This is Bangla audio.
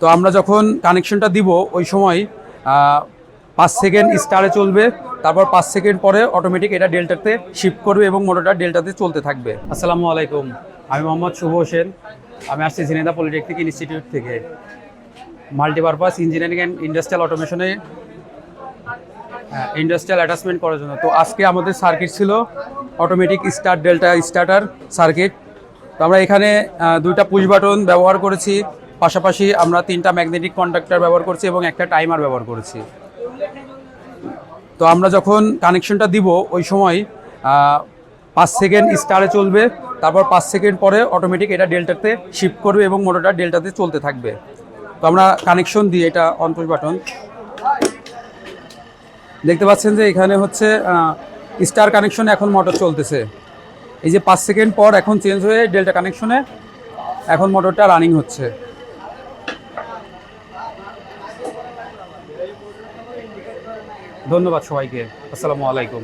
তো আমরা যখন কানেকশনটা দিব, ওই সময় পাঁচ সেকেন্ড স্টারে চলবে, তারপর পাঁচ সেকেন্ড পরে অটোমেটিক এটা ডেল্টাতে শিফট করবে এবং মোটরটা ডেল্টাতে চলতে থাকবে। আসসালামু আলাইকুম, আমি মোহাম্মদ শুভ হোসেন, আমি আসছি ঝিনেদা পলিটেকনিক ইনস্টিটিউট থেকে। মাল্টিপারপাস ইঞ্জিনিয়ারিং অ্যান্ড ইন্ডাস্ট্রিয়াল অটোমেশনে ইন্ডাস্ট্রিয়াল অ্যাটাচমেন্ট করার জন্য। তো আজকে আমাদের সার্কিট ছিল automatic start delta starter circuit তো আমরা এখানে দুইটা পুশ বাটন ব্যবহার করেছি। পাশাপাশি আমরা তিনটা ম্যাগনেটিক কন্ডাক্টর ব্যবহার করছি এবং একটা টাইমার ব্যবহার করেছি। তো আমরা যখন কানেকশনটা দিব, ওই সময় পাঁচ সেকেন্ড স্টারে চলবে, তারপর পাঁচ সেকেন্ড পরে অটোমেটিক এটা ডেল্টাতে শিফট করবে এবং মোটরটা ডেল্টাতে চলতে থাকবে। তো আমরা কানেকশন দিই, এটা অন্তর বাটন দেখতে পাচ্ছেন যে এখানে হচ্ছে স্টার কানেকশনে এখন মোটর চলতেছে। এই যে পাঁচ সেকেন্ড পর এখন চেঞ্জ হয়ে ডেল্টা কানেকশনে এখন মোটরটা রানিং হচ্ছে। ধন্যবাদ সবাইকে। আসসালামু আলাইকুম।